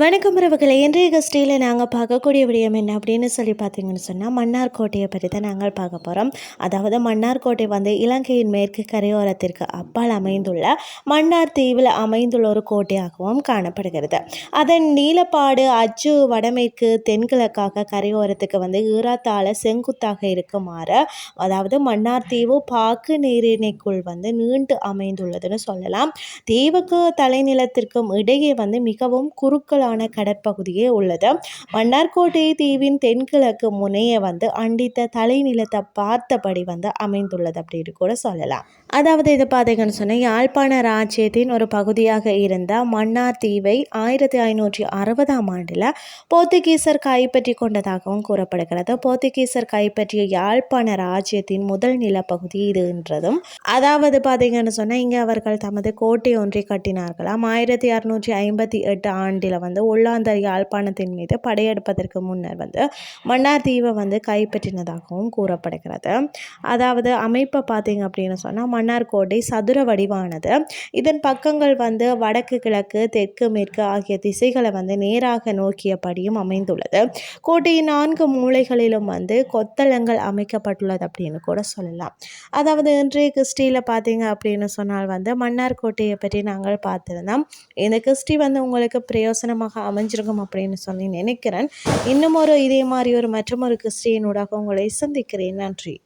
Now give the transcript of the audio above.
வணக்கம் உறவுகளை. இன்றைய கஸ்டியில் நாங்கள் பார்க்கக்கூடிய விடயம் என்ன அப்படின்னு சொல்லி பார்த்தீங்கன்னு சொன்னால் மன்னார் கோட்டையை பற்றி தான் நாங்கள் பார்க்க போகிறோம் அதாவது மன்னார் கோட்டை வந்து இலங்கையின் மேற்கு கரையோரத்திற்கு அப்பால் அமைந்துள்ள மன்னார் தீவில் அமைந்துள்ள ஒரு கோட்டையாகவும் காணப்படுகிறது. அதன் நீலப்பாடு அச்சு வடமேற்கு தென்கிழக்காக கரையோரத்துக்கு வந்து ஈராத்தால செங்குத்தாக இருக்குமாறு அதாவது மன்னார் தீவு பாக்கு நீரிணைக்குள் வந்து நீண்டு அமைந்துள்ளதுன்னு சொல்லலாம். தீவுக்கு தலைநிலத்திற்கும் இடையே வந்து மிகவும் குறுக்கள் சிக்கலான கடற்பகுதியே உள்ளது. மன்னார்கோட்டை தீவின் தென்கிழக்கு முனையை வந்து அண்டித்த தலைநிலத்தை பார்த்தபடி வந்து அமைந்துள்ளது அப்படின்னு கூட சொல்லலாம். அதாவது இது பார்த்தீங்கன்னு சொன்னால் யாழ்ப்பாண ராஜ்யத்தின் ஒரு பகுதியாக இருந்த மன்னார் தீவை ஆயிரத்தி ஐநூற்றி அறுபதாம் ஆண்டில் போர்த்துகீசர் கைப்பற்றி கொண்டதாகவும் கூறப்படுகிறது. போர்த்துகீசர் கைப்பற்றிய யாழ்ப்பாண ராஜ்யத்தின் முதல் நிலப்பகுதி இது என்றதும் அதாவது பார்த்தீங்கன்னு சொன்னால் இங்கே அவர்கள் தமது கோட்டை ஒன்றை கட்டினார்களாம். ஆயிரத்தி அறுநூற்றி ஐம்பத்தி எட்டு ஆண்டில் வந்து வந்து ஒல்லாந்தர் யாழ்ப்பாணத்தின் மீது படையெடுப்பதற்கு முன்னர் வந்து மன்னார் தீவை வந்து கைப்பற்றினதாகவும் கூறப்படுகிறது. அதாவது அமைப்பை பார்த்தீங்க அப்படின்னு சொன்னால் மன்னார் கோட்டை சதுர வடிவானது. இதன் பக்கங்கள் வந்து வடக்கு கிழக்கு தெற்கு மேற்கு ஆகிய திசைகளை வந்து நேராக நோக்கியபடியும் அமைந்துள்ளது. கோட்டையின் நான்கு மூலைகளிலும் வந்து கொத்தளங்கள் அமைக்கப்பட்டுள்ளது அப்படின்னு கூட சொல்லலாம். அதாவது இன்றைய கிறிஸ்டியில் பார்த்தீங்க அப்படின்னு சொன்னால் வந்து மன்னார் கோட்டையை பற்றி நாங்கள் பார்த்துருந்தோம். இந்த கிறிஸ்டி வந்து உங்களுக்கு பிரயோசனம் திருமணமாக அமைஞ்சிருக்கும் அப்படின்னு சொல்லி நினைக்கிறேன். இன்னும் ஒரு இதே மாதிரி ஒரு மற்றும் ஒரு கிறிஸ்டியனூடாக உங்களை சந்திக்கிறேன். நன்றி.